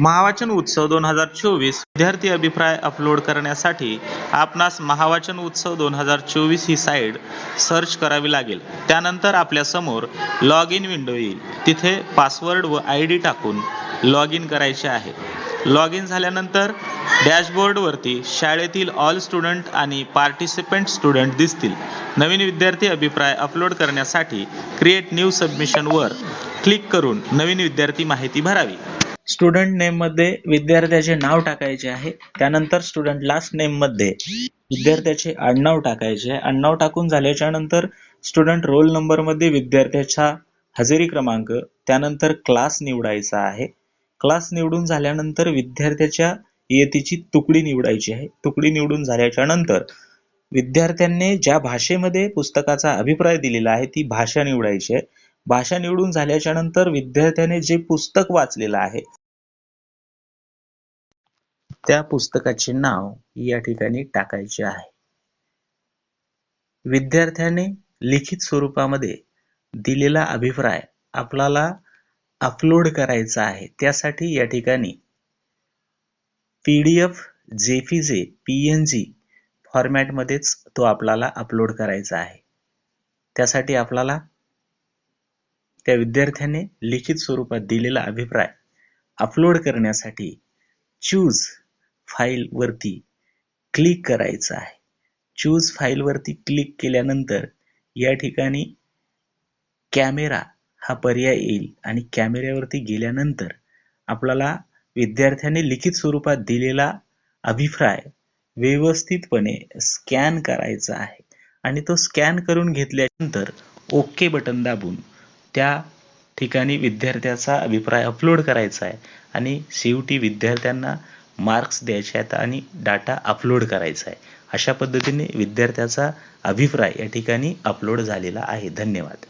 महावाचन उत्सव दोन हजार चोवीस. विद्यार्थी अभिप्राय अपलोड करण्यासाठी आपणास महावाचन उत्सव दोन हजार चोवीस ही साईट सर्च करावी लागेल. त्यानंतर आपल्यासमोर लॉग इन विंडो येईल. तिथे पासवर्ड व आय डी टाकून लॉग इन करायचे आहे. लॉग इन झाल्यानंतर डॅशबोर्डवरती शाळेतील ऑल स्टुडंट आणि पार्टिसिपेंट स्टुडंट दिसतील. नवीन विद्यार्थी अभिप्राय अपलोड करण्यासाठी क्रिएट न्यू सबमिशनवर क्लिक करून नवीन विद्यार्थी माहिती भरावी. स्टुडंट नेममध्ये विद्यार्थ्याचे नाव टाकायचे आहे. त्यानंतर स्टुडंट लास्ट नेममध्ये विद्यार्थ्याचे आडनाव टाकायचे आहे. आडनाव टाकून झाल्याच्यानंतर स्टुडंट रोल नंबरमध्ये विद्यार्थ्याचा हजेरी क्रमांक त्यानंतर क्लास निवडायचा आहे. क्लास निवडून झाल्यानंतर विद्यार्थ्याच्या इयतीची तुकडी निवडायची आहे. तुकडी निवडून झाल्याच्यानंतर विद्यार्थ्यांनी ज्या भाषेमध्ये पुस्तकाचा अभिप्राय दिलेला आहे ती भाषा निवडायची आहे. भाषा निवडून झाल्याच्यानंतर विद्यार्थ्याने जे पुस्तक वाचलेलं आहे त्या पुस्तकाचे नाव या ठिकाणी टाकायचे आहे. विद्यार्थ्याने लिखित स्वरूपामध्ये दिलेला अभिप्राय आपल्याला अपलोड करायचा आहे. त्यासाठी या ठिकाणी पीडीएफ जेपीजे पीएनजी फॉर्मॅटमध्येच तो आपल्याला अपलोड करायचा आहे. त्यासाठी आपल्याला त्या विद्यार्थ्याने लिखित स्वरूपात दिलेला अभिप्राय अपलोड करण्यासाठी चूज फाईल वरती क्लिक करायचं आहे. चूज फाईल वरती क्लिक केल्यानंतर या ठिकाणी कॅमेरा हा पर्याय येईल आणि कॅमेऱ्यावरती गेल्यानंतर आपल्याला विद्यार्थ्याने लिखित स्वरूपात दिलेला अभिप्राय व्यवस्थितपणे स्कॅन करायचा आहे. आणि तो स्कॅन करून घेतल्यानंतर ओके बटन दाबून त्या ठिकाणी विद्यार्थ्याचा अभिप्राय अपलोड करायचा आहे. आणि शेवटी विद्यार्थ्यांना मार्क्स द्यायचे आहेत आणि डाटा अपलोड करायचा आहे. अशा पद्धतीने विद्यार्थ्याचा अभिप्राय या ठिकाणी अपलोड झालेला आहे. धन्यवाद.